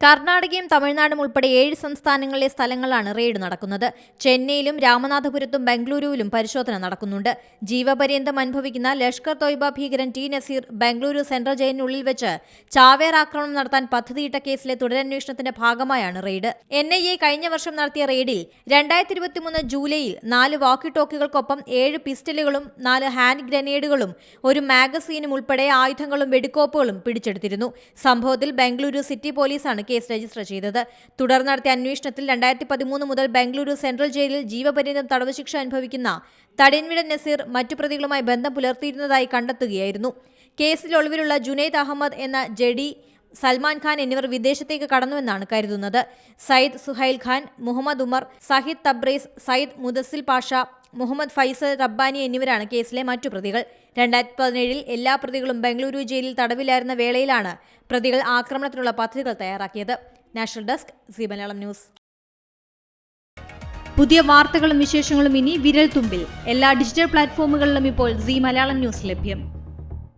കർണാടകയും തമിഴ്നാടും ഉൾപ്പെടെ ഏഴ് സംസ്ഥാനങ്ങളിലെ സ്ഥലങ്ങളാണ് റെയ്ഡ് നടക്കുന്നത്. ചെന്നൈയിലും രാമനാഥപുരത്തും ബംഗളൂരുവിലും പരിശോധന നടക്കുന്നുണ്ട്. ജീവപര്യന്തം അനുഭവിക്കുന്ന ലഷ്കർ തോയ്ബ ഭീകരൻ ടി നസീർ ബംഗളൂരു സെൻട്രൽ ജയിലിനുള്ളിൽ വെച്ച് ചാവേർ ആക്രമണം നടത്താൻ പദ്ധതിയിട്ട കേസിലെ തുടരന്വേഷണത്തിന്റെ ഭാഗമായാണ് റെയ്ഡ്. എൻ ഐ എ കഴിഞ്ഞ വർഷം നടത്തിയ റെയ്ഡിൽ രണ്ടായിരത്തി ഇരുപത്തിമൂന്ന് ജൂലൈയിൽ നാല് വാക്കി ടോക്കികൾക്കൊപ്പം ഏഴ് പിസ്റ്റലുകളും നാല് ഹാൻഡ് ഗ്രനേഡുകളും ഒരു മാഗസീനും ഉൾപ്പെടെ ആയുധങ്ങളും വെടിക്കോപ്പുകളും പിടിച്ചെടുത്തിരുന്നു. സംഭവത്തിൽ ബംഗളൂരു സിറ്റി പോലീസാണ് കേസ് രജിസ്റ്റർ ചെയ്തത്. തുടർന്ന് നടത്തിയ അന്വേഷണത്തിൽ രണ്ടായിരത്തി പതിമൂന്ന് മുതൽ ബംഗളൂരു സെൻട്രൽ ജയിലിൽ ജീവപര്യന്തം തടവ് ശിക്ഷ അനുഭവിക്കുന്ന തടിയൻവിട നസീർ മറ്റു പ്രതികളുമായി ബന്ധം പുലർത്തിയിരുന്നതായി കണ്ടെത്തുകയായിരുന്നു. കേസിൽ ഒളിവിലുള്ള ജുനൈദ് അഹമ്മദ് എന്ന ജഡി സൽമാൻ ഖാൻ എന്നിവർ വിദേശത്തേക്ക് കടന്നുവെന്നാണ് കരുതുന്നത്. സയ്യിദ് സുഹൈൽ ഖാൻ മുഹമ്മദ് ഉമർ സഹിദ് തബ്രീസ് സയ്യിദ് മുദസ്സിൽ പാഷ മുഹമ്മദ് ഫൈസൽ റബ്ബാനി എന്നിവരാണ് കേസിലെ മറ്റു പ്രതികൾ. രണ്ടായിരത്തി പതിനേഴിൽ എല്ലാ പ്രതികളും ബംഗളൂരു ജയിലിൽ തടവിലായിരുന്ന വേളയിലാണ് പ്രതികൾ ആക്രമണത്തിനുള്ള പദ്ധതികൾ തയ്യാറാക്കിയത്. National desk C Malayalam news. പുതിയ വാർത്തകളും വിശേഷങ്ങളും ഇനി വിരൽ തുമ്പിൽ എല്ലാ ഡിജിറ്റൽ പ്ലാറ്റ്ഫോമുകളിലും ഇപ്പോൾ സി മലയാളം ന്യൂസ് ലഭ്യം.